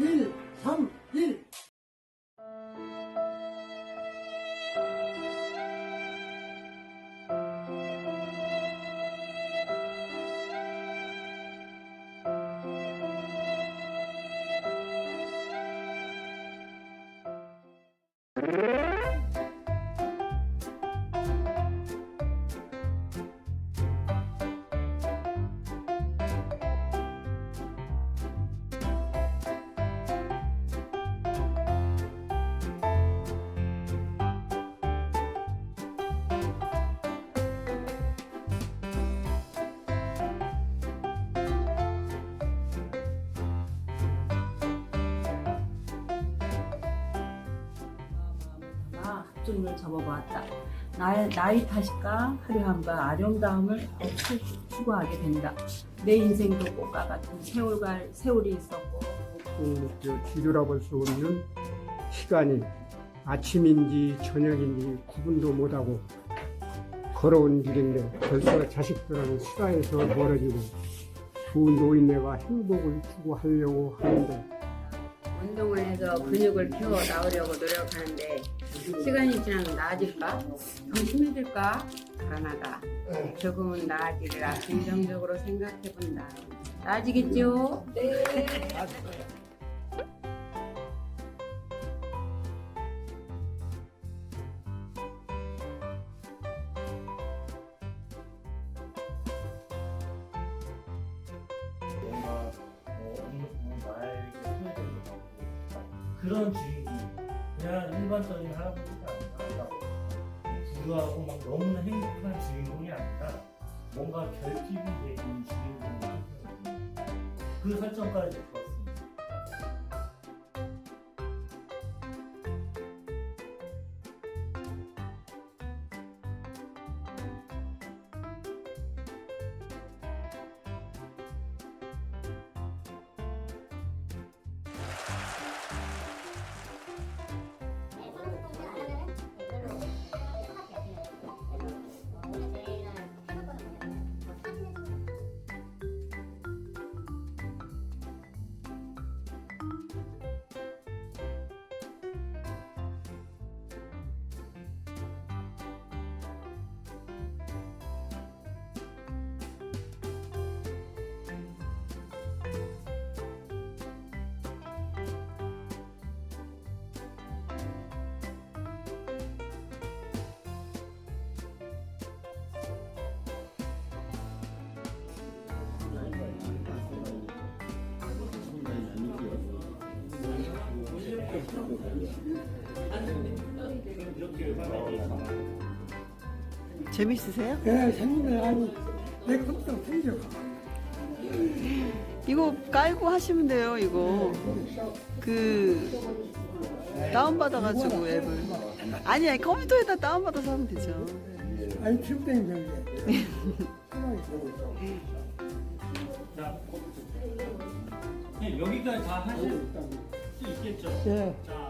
1, 3, 1. Yeah. 합종을 접어보았다. 나의 나이 탓일까 화려함과 아름다움을 애초 추구하게 된다. 내 인생도 꽃과 같은 세월과 세월이 있었고 그, 저, 뒤돌아볼 수 없는 시간이 아침인지 저녁인지 구분도 못하고 걸어온 길인데 벌써 자식들하고 시가에서 멀어지고 두 노인네가 행복을 추구하려고 하는데 운동을 해서 근육을 키워 나오려고 노력하는데 시간이 지나면 나아질까? 더 심해질까? 불안하다. 조금은 나아지리라 긍정적으로 생각해 본다. 나아지겠죠? 뭔가 어, 그런 주인공 그냥 일반적인 할아버지가 아니라 부유하고 막 너무나 행복한 주인공이 아니라 뭔가 결핍이 돼 있는 주인공이 그 설정까지 들었습니 재밌으세요? 예, 생각을 하니 내 컴퓨터 생겨. 이거 깔고 하시면 돼요, 이거. 그, 다운받아가지고 앱을. 아니, 아니, 컴퓨터에다 다운받아서 하면 되죠. 아니, 별게. 자, 네, 여기까지 다 하실 수 있겠죠? 예. 자,